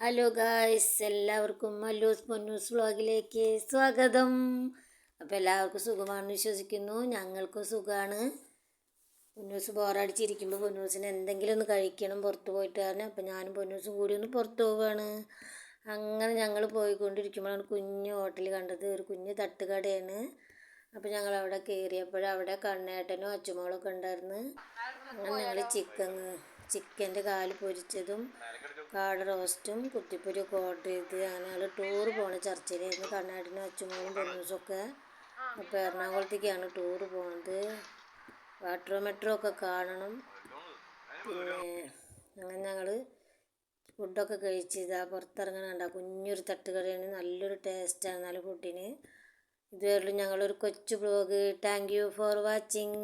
Hello guys എല്ലാവർക്കും മല്ലൂസ് പൊന്നൂസ് വ്ളോഗിലേക്ക് സ്വാഗതം. അപ്പോൾ എല്ലാവർക്കും സുഖമാണെന്ന് വിശ്വസിക്കുന്നു. ഞങ്ങൾക്കും സുഖമാണ് പൊന്നൂസ് ബോറടിച്ചിരിക്കുമ്പോൾ പൊന്നൂസിന് എന്തെങ്കിലും ഒന്ന് കഴിക്കണം പുറത്ത് പോയിട്ട് കാരണം അപ്പോൾ ഞാനും പൊന്നൂസും കൂടി ഒന്ന് പുറത്ത് പോവുകയാണ് അങ്ങനെ ഞങ്ങൾ പോയിക്കൊണ്ടിരിക്കുമ്പോഴാണ് കുഞ്ഞു ഹോട്ടൽ കണ്ടത്. ഒരു കുഞ്ഞു തട്ടുകടയാണ്. അപ്പോൾ ഞങ്ങൾ അവിടെ കയറിയപ്പോൾ അവിടെ കണ്ണേട്ടനും അച്ചുമോളൊക്കെ ഉണ്ടായിരുന്നു. അങ്ങനെ ഞങ്ങൾ ചിക്കൻ ചിക്കന്റെ കാൽ പൊരിച്ചതും കാട റോസ്റ്റും കുത്തിപ്പുരി ഓർഡർ ചെയ്ത് അങ്ങനെ ടൂർ പോണ ചർച്ചയിലായിരുന്നു കണ്ണാടിനും അച്ഛനും പെണ്ണുസൊക്കെ അപ്പോൾ എറണാകുളത്തേക്കാണ് ടൂർ പോകുന്നത് വാട്ടർ മെട്രോ ഒക്കെ കാണണം. പിന്നെ അങ്ങനെ ഞങ്ങൾ ഫുഡൊക്കെ കഴിച്ച് ഇതാ പുറത്തിറങ്ങണണ്ട കുഞ്ഞൊരു തട്ടുകടയാണ്. നല്ലൊരു ടേസ്റ്റാണ് നല്ല ഫുഡിന് ഇതുവരെയുള്ള ഞങ്ങളൊരു കൊച്ചു blog thank you for watching